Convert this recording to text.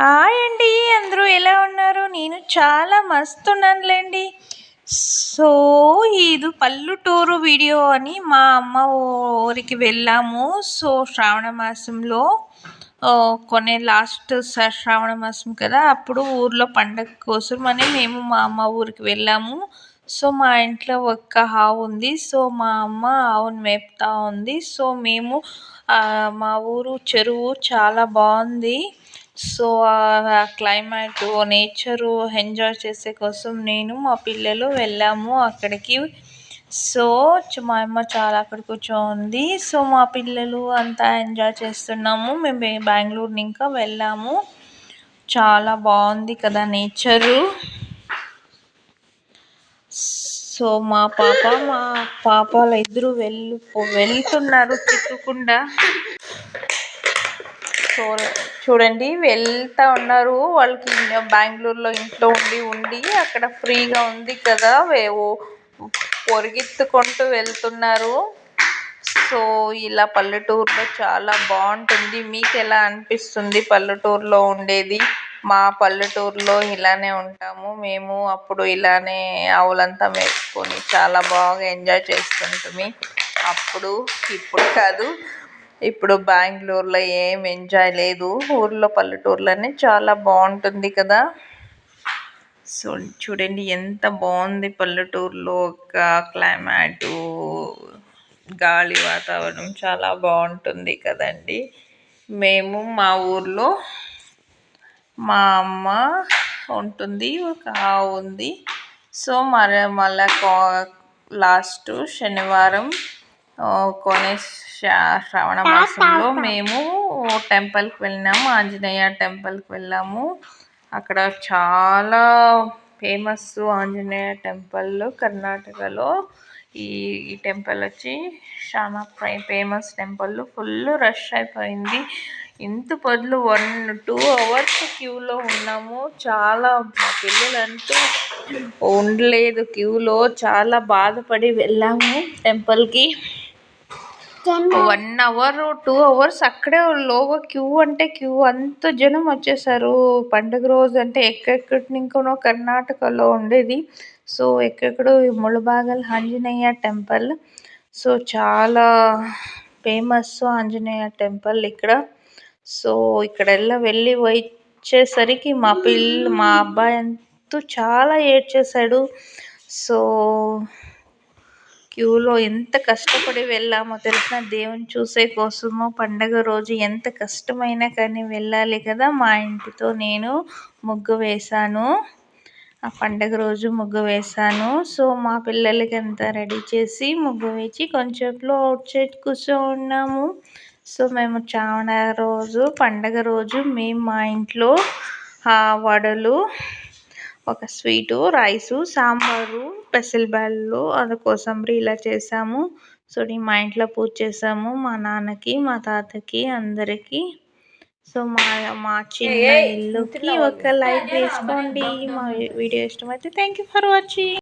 Hi అండి అందరూ ఎలా ఉన్నారు? నేను చాలా మస్తు ఉన్నానులేండి సో ఇది పల్లెటూరు వీడియో అని మా అమ్మ ఊరికి వెళ్ళాము. సో శ్రావణ మాసంలో కొనే లాస్ట్ శ్రావణ మాసం కదా అప్పుడు ఊర్లో పండగ కోసం అని మేము మా అమ్మ ఊరికి వెళ్ళాము. సో మా ఇంట్లో ఒక్క ఆవు ఉంది. సో మా అమ్మ ఆవును మేపుతా ఉంది. సో మేము మా ఊరు చెరువు చాలా బాగుంది. సో ఆ క్లైమేట్ నేచరు ఎంజాయ్ చేసే కోసం నేను మా పిల్లలు వెళ్ళాము అక్కడికి. సో మా అమ్మ చాలా అక్కడ కూర్చోంది. సో మా పిల్లలు అంతా ఎంజాయ్ చేస్తున్నాము. మేము బెంగళూరు ఇంకా వెళ్ళాము. చాలా బాగుంది కదా నేచరు. సో మా పాప మా పాపలు ఇద్దరు వెళ్ళి వెళ్తున్నారు చిక్కుకుండా చూ చూడండి వెళ్తా ఉన్నారు. వాళ్ళకి బెంగళూరులో ఇంట్లో ఉండి ఉండి అక్కడ ఫ్రీగా ఉంది కదా. పొరిగెత్తుకుంటూ వెళ్తున్నారు. సో ఇలా పల్లెటూరులో చాలా బాగుంటుంది. మీకు ఎలా అనిపిస్తుంది పల్లెటూరులో ఉండేది? మా పల్లెటూరులో ఇలానే ఉంటాము. మేము అప్పుడు ఇలానే ఆవులంతా మేపుకొని చాలా బాగా ఎంజాయ్ చేస్తుంటుంది అప్పుడు ఇప్పుడు కాదు. ఇప్పుడు బెంగళూరులో ఏం ఎంజాయ్ లేదు. ఊర్లో పల్లెటూర్లోనే చాలా బాగుంటుంది కదా. సో చూడండి ఎంత బాగుంది పల్లెటూరులో ఒక క్లైమేటు గాలి వాతావరణం చాలా బాగుంటుంది కదండి. మేము మా ఊర్లో మా అమ్మ ఉంటుంది ఒక ఆవు ఉంది. సో మరి మళ్ళా లాస్ట్ శనివారం కొనే శ్రావణ మాసంలో మేము టెంపుల్కి వెళ్ళినాము ఆంజనేయ టెంపుల్కి వెళ్ళాము. అక్కడ చాలా ఫేమస్ ఆంజనేయ టెంపుల్ కర్ణాటకలో. ఈ ఈ టెంపుల్ వచ్చి చాలా ఫేమస్ టెంపుల్. ఫుల్ రష్ అయిపోయింది. ఇంత పొద్దులు వన్ టూ అవర్స్ క్యూలో ఉన్నాము. చాలా మా పిల్లలంటూ ఉండలేదు క్యూలో. చాలా బాధపడి వెళ్ళాము టెంపుల్కి. వన్ అవర్ టూ అవర్స్ అక్కడే లోగో క్యూ అంటే క్యూ అంత జనం వచ్చేసారు. పండుగ రోజు అంటే ఎక్కడెక్కడి నుంకోనో కర్ణాటకలో ఉండేది. సో ఎక్కడెక్కడో ముళబాగల్ ఆంజనేయ టెంపుల్. సో చాలా ఫేమస్ ఆంజనేయ టెంపుల్ ఇక్కడ. సో ఇక్కడ వెళ్ళి వచ్చేసరికి మా పిల్ల మా అబ్బాయి అంతా చాలా ఏడ్చేశాడు. సో క్యూలో ఎంత కష్టపడి వెళ్ళామో తెలిసిన దేవుని చూసే కోసమో పండగ రోజు ఎంత కష్టమైనా కానీ వెళ్ళాలి కదా మా ఇంటితో నేను ముగ్గు వేశాను. ఆ పండగ రోజు ముగ్గు వేశాను. సో మా పిల్లలకి అంతా రెడీ చేసి ముగ్గు వేసి కొంచెంలో అవుట్ సైడ్ కూర్చోన్నాము. సో మేము చావన రోజు పండగ రోజు మేము మా ఇంట్లో వడలు ఒక స్వీటు రైసు సాంబారు పెసరబ్యాళ్ళు అది కోసంబరి ఇలా చేసాము. సో మా ఇంట్లో పూజ చేసాము. మా నాన్నకి మా తాతకి అందరికీ. సో మా మా చిన్న ఇల్లుకి ఒక లైక్ వేసుకోండి. మా వీడియో ఇష్టమైతే థ్యాంక్ యూ ఫర్ వాచింగ్.